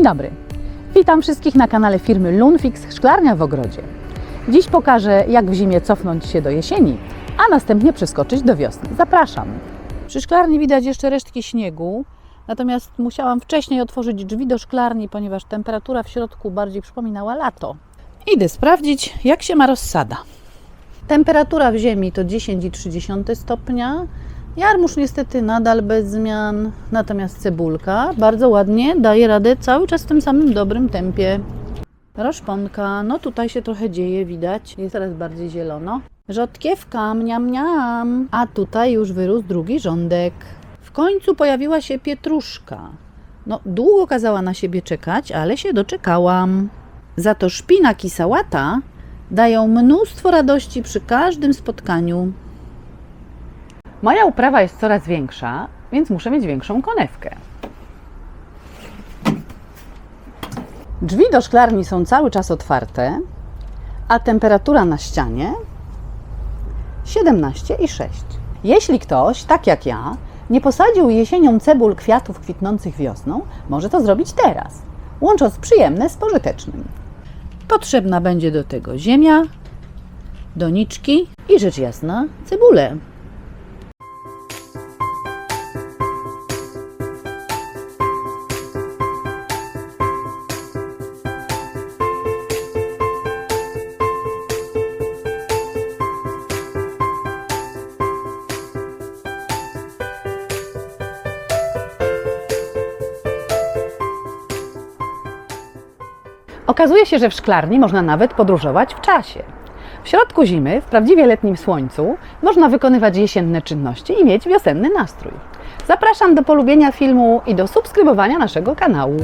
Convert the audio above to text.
Dzień dobry. Witam wszystkich na kanale firmy Lunfix Szklarnia w Ogrodzie. Dziś pokażę, jak w zimie cofnąć się do jesieni, a następnie przeskoczyć do wiosny. Zapraszam. Przy szklarni widać jeszcze resztki śniegu, natomiast musiałam wcześniej otworzyć drzwi do szklarni, ponieważ temperatura w środku bardziej przypominała lato. Idę sprawdzić, jak się ma rozsada. Temperatura w ziemi to 10,3 stopnia. Jarmuż niestety nadal bez zmian, natomiast cebulka bardzo ładnie daje radę cały czas w tym samym dobrym tempie. Roszponka, no tutaj się trochę dzieje, widać, jest teraz bardziej zielono. Rzodkiewka, mniam, mniam, a tutaj już wyrósł drugi rządek. W końcu pojawiła się pietruszka. No, długo kazała na siebie czekać, ale się doczekałam. Za to szpinak i sałata dają mnóstwo radości przy każdym spotkaniu. Moja uprawa jest coraz większa, więc muszę mieć większą konewkę. Drzwi do szklarni są cały czas otwarte, a temperatura na ścianie 17,6. Jeśli ktoś, tak jak ja, nie posadził jesienią cebul kwiatów kwitnących wiosną, może to zrobić teraz, łącząc przyjemne z pożytecznym. Potrzebna będzie do tego ziemia, doniczki i rzecz jasna cebulę. Okazuje się, że w szklarni można nawet podróżować w czasie. W środku zimy, w prawdziwie letnim słońcu, można wykonywać jesienne czynności i mieć wiosenny nastrój. Zapraszam do polubienia filmu i do subskrybowania naszego kanału.